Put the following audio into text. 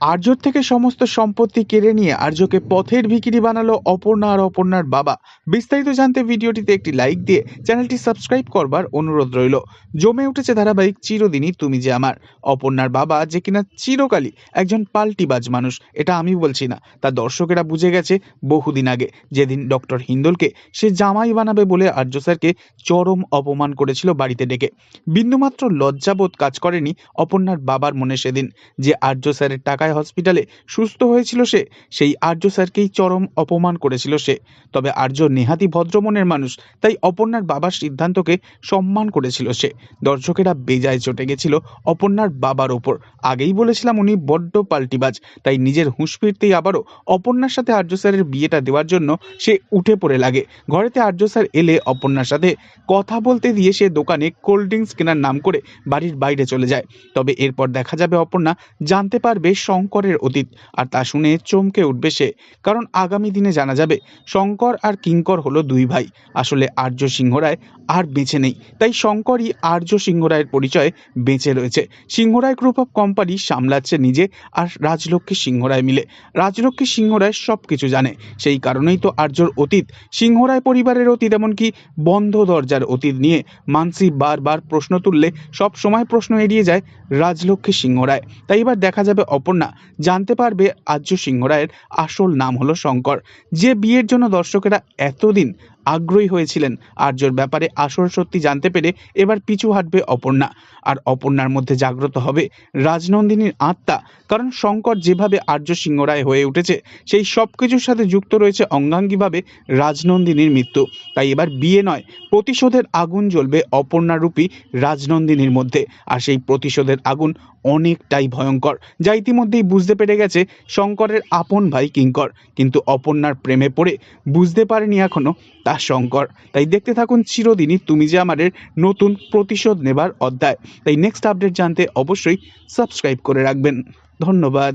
আর্যর থেকে সমস্ত সম্পত্তি কেড়ে নিয়ে আর্যকে পথের ভিকিরি বানালো অপর্ণা আর অপর্ণার বাবা। বিস্তারিত জানতে ভিডিওটিতে একটি লাইক দিয়ে চ্যানেলটি সাবস্ক্রাইব করবার অনুরোধ রইল। জমে উঠেছে ধারাবাহিক চিরদিনই তুমি যে আমার। অপর্ণার বাবা যে কিনা চিরকালই একজন পাল্টিবাজ মানুষ, এটা আমি বলছি না। তা দর্শকেরা বুঝে গেছে বহুদিন আগে যেদিন ডক্টর হিন্দলকে সে জামাই বানাবে বলে আর্য স্যারকে চরম অপমান করেছিল বাড়িতে ডেকে। বিন্দুমাত্র লজ্জাবোধ কাজ করেনি অপর্ণার বাবার মনে সেদিন যে আর্য স্যারের টাকায় হসপিটালে সুস্থ হয়েছিল সে, সেই আর্য স্যারকেই চরম অপমান করেছিল সে। তবে আর্য নেহাতি ভদ্রমনের মানুষ, তাই অপর্ণার বাবার সিদ্ধান্তকে সম্মান করেছিল সে। দর্শকেরা বেজায় চটে গেছিল অপর্ণার বাবার ওপর। আগেই বলেছিলাম উনি বড্ড পাল্টিবাজ, তাই নিজের হুঁশ ফিরতেই আবারও অপর্ণার সাথে আর্য স্যারের বিয়েটা দেওয়ার জন্য সে উঠে পড়ে লাগে। ঘরেতে আর্য স্যার এলে অপর্ণার সাথে কথা বলতে দিয়ে সে দোকানে কোল্ড ড্রিঙ্কস কেনার নাম করে বাড়ির বাইরে চলে যায়। তবে এরপর দেখা যাবে অপর্ণা জানতে পারবে শঙ্করের অতীত, আর তা শুনে চমকে উঠবে সে। কারণ আগামী দিনে জানা যাবে, শঙ্কর আর কিঙ্কর হলো দুই ভাই। আসলে আর্য সিংহ রায় আর বেঁচে নেই। তাই শঙ্করই আর্য সিংহ রায়ের পরিচয়ে বেঁচে রয়েছে। সিংহরায় গ্রুপ অফ কোম্পানি সামলাচ্ছে নিজে আর রাজলক্ষ্মী সিংহরায় মিলে। রাজলক্ষ্মী সিংহরায় সব কিছু জানে। সেই কারণেই তো আর্যর অতীত। সিংহরায় পরিবারের অতীত এমনকি বন্ধ দরজার অতীত নিয়ে মানসি বারবার প্রশ্ন তুললে সব সময় প্রশ্ন এড়িয়ে যায় রাজলক্ষ্মী সিংহ রায় তাই এবার দেখা যাবে অপর্ণা। জানতে পারবে আর্য সিংহ রায়ের আসল নাম হলো শঙ্কর। যে বিয়ের জন্য দর্শকেরা এতদিন আগ্রহী হয়েছিলেন। আর্যর ব্যাপারে আসল সত্যি জানতে পেরে এবার পিছু হাঁটবে অপর্ণা। আর অপর্ণার মধ্যে জাগ্রত হবে রাজনন্দিনীর আত্মা, কারণ শঙ্কর যেভাবে আর্য সিংহ রায় হয়ে উঠেছে, সেই সব কিছুর সাথে যুক্ত রয়েছে অঙ্গাঙ্গিভাবে রাজনন্দিনীর মৃত্যু। তাই এবার বিয়ে নয়, প্রতিশোধের আগুন জ্বলবে অপর্ণারূপী রাজনন্দিনীর মধ্যে। আর সেই প্রতিশোধের আগুন অনেকটাই ভয়ঙ্কর, যা ইতিমধ্যেই বুঝতে পেরে গেছে শঙ্করের আপন ভাই কিঙ্কর। কিন্তু অপর্ণার প্রেমে পড়ে বুঝতে পারেনি এখনও তা শঙ্কর তাই দেখতে থাকুন চিরদিনই তুমি যে আমাদের নতুন প্রতিশোধ নেবার অধ্যায়। তাই নেক্সট আপডেট জানতে অবশ্যই সাবস্ক্রাইব করে রাখবেন। ধন্যবাদ।